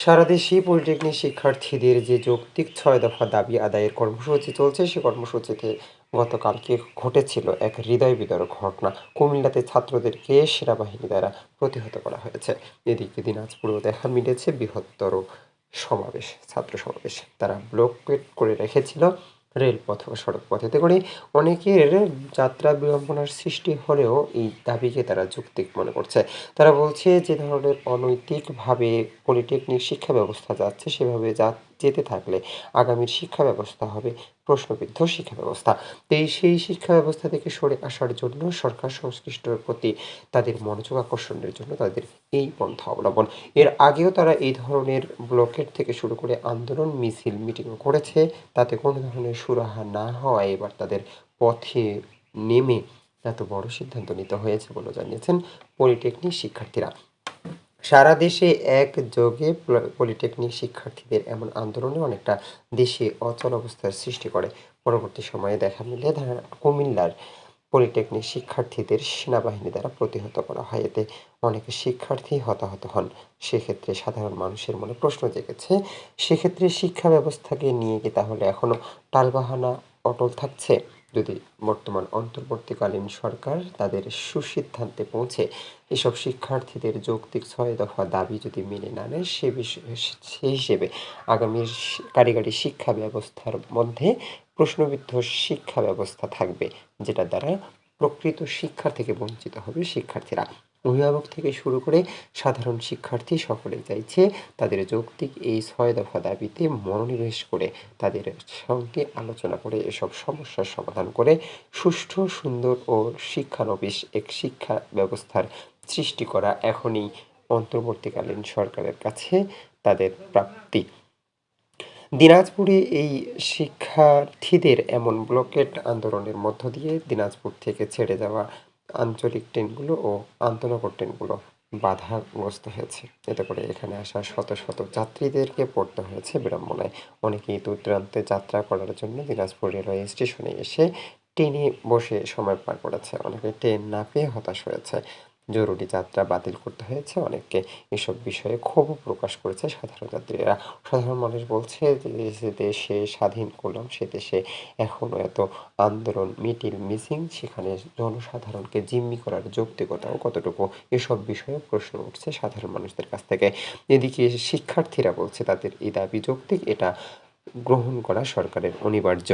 সারা দেশে পলিটেকনিক শিক্ষার্থীদের যে যৌক্তিক ছয় দফা দাবি আদায়ের কর্মসূচি চলছে, সে কর্মসূচিতে গতকালকে ঘটেছিল এক হৃদয় বিদর ঘটনা। কুমিল্লাতে ছাত্রদেরকে সেনাবাহিনী দ্বারা প্রতিহত করা হয়েছে। এদিকে দিনাজপুরেও দেখা মিলেছে বৃহত্তর সমাবেশ, ছাত্র সমাবেশ। তারা ব্লক করে রেখেছিল রেলপথ ও সড়ক পথ এতে করে অনেকের যাত্রা বিড়ম্বনার সৃষ্টি হলেও এই দাবিকে তারা যৌক্তিক মনে করছে। তারা বলছে যে ধরনের অনৈতিকভাবে পলিটেকনিক শিক্ষা ব্যবস্থা যাচ্ছে, সেভাবে যা যেতে থাকলে আগামীর শিক্ষা ব্যবস্থা হবে, প্রশ্নবিদ্ধ শিক্ষা ব্যবস্থা। তো এই সেই শিক্ষা ব্যবস্থা থেকে সরে আসার জন্য সরকার সংশ্লিষ্টর প্রতি তাদের মনোযোগ আকর্ষণের জন্য তাদের এই পন্থা অবলম্বন। এর আগেও তারা এই ধরনের ব্লকেট থেকে শুরু করে আন্দোলন, মিছিল, মিটিংও করেছে। তাতে কোনো ধরনের সুরাহা না হওয়ায় এবার তাদের পথে নেমে এত বড় সিদ্ধান্ত নিতে হয়েছে বলে জানিয়েছেন পলিটেকনিক শিক্ষার্থীরা। সারা দেশে একযোগে প্ল- পলিটেকনিক শিক্ষার্থীদের এমন আন্দোলনে অনেকটা দেশে অচল অবস্থার সৃষ্টি করে। পরবর্তী সময়ে দেখা মিলে কুমিল্লার পলিটেকনিক শিক্ষার্থীদের সেনাবাহিনী দ্বারা প্রতিহত করা হয়। এতে অনেকে শিক্ষার্থী হতাহত হন। সেক্ষেত্রে সাধারণ মানুষের মনে প্রশ্ন জেগেছে, সেক্ষেত্রে শিক্ষা ব্যবস্থাকে নিয়ে কি তাহলে এখনও টালবাহানা অটল থাকছে? যদি বর্তমান অন্তর্বর্তীকালীন সরকার তাদের সুসিদ্ধান্তে পৌঁছে, এসব শিক্ষার্থীদের যৌক্তিক ছয় দফা দাবি যদি মেনে না নেয়, সে বিষয়ে সে হিসেবে আগামীর কারিগরি শিক্ষা ব্যবস্থার মধ্যে প্রশ্নবিদ্ধ শিক্ষা ব্যবস্থা থাকবে যেটা দ্বারা প্রকৃত শিক্ষা থেকে বঞ্চিত হবে শিক্ষার্থীরা। অভিভাবক থেকে শুরু করে সাধারণ শিক্ষার্থী সকলে চাইছে তাদের যৌক্তিক এই ছয় দফা দাবিতে মনোনিবেশ করে তাদের সঙ্গে আলোচনা করে এসব সমস্যার সমাধান করে সুষ্ঠু, সুন্দর ও শিক্ষানবিশ এক শিক্ষা ব্যবস্থার সৃষ্টি করা এখনই অন্তর্বর্তীকালীন সরকারের কাছে তাদের প্রাপ্তি। দিনাজপুরে এই শিক্ষার্থীদের এমন ব্লকেট আন্দোলনের মধ্য দিয়ে দিনাজপুর থেকে ছেড়ে যাওয়া আঞ্চলিক ট্রেনগুলো ও আন্তনগর ট্রেনগুলো বাধাগ্রস্ত হয়েছে। এতে করে এখানে আসা শত শত যাত্রীদেরকে পড়তে হয়েছে বিড়ম্বনায়। অনেকেই দূরদূরান্তে যাত্রা করার জন্য দিনাজপুর রেলওয়ে স্টেশনে এসে ট্রেনে বসে সময় পার করেছে। অনেকে ট্রেন না পেয়ে হতাশ হয়েছে। জরুরি যাত্রা বাতিল করতে হয়েছে। অনেককে এসব বিষয়ে ক্ষোভও প্রকাশ করেছে সাধারণ যাত্রীরা। সাধারণ মানুষ বলছে যে দেশে স্বাধীন করলাম, সে দেশে এখনও এত আন্দোলন মিটিল মিসিং, সেখানে জনসাধারণকে জিম্মি করার যৌক্তিকতাও কতটুকু? এসব বিষয়ে প্রশ্ন উঠছে সাধারণ মানুষদের কাছ থেকে। এদিকে শিক্ষার্থীরা বলছে, তাদের এই দাবি যৌক্তিক, এটা গ্রহণ করা সরকারের অনিবার্য।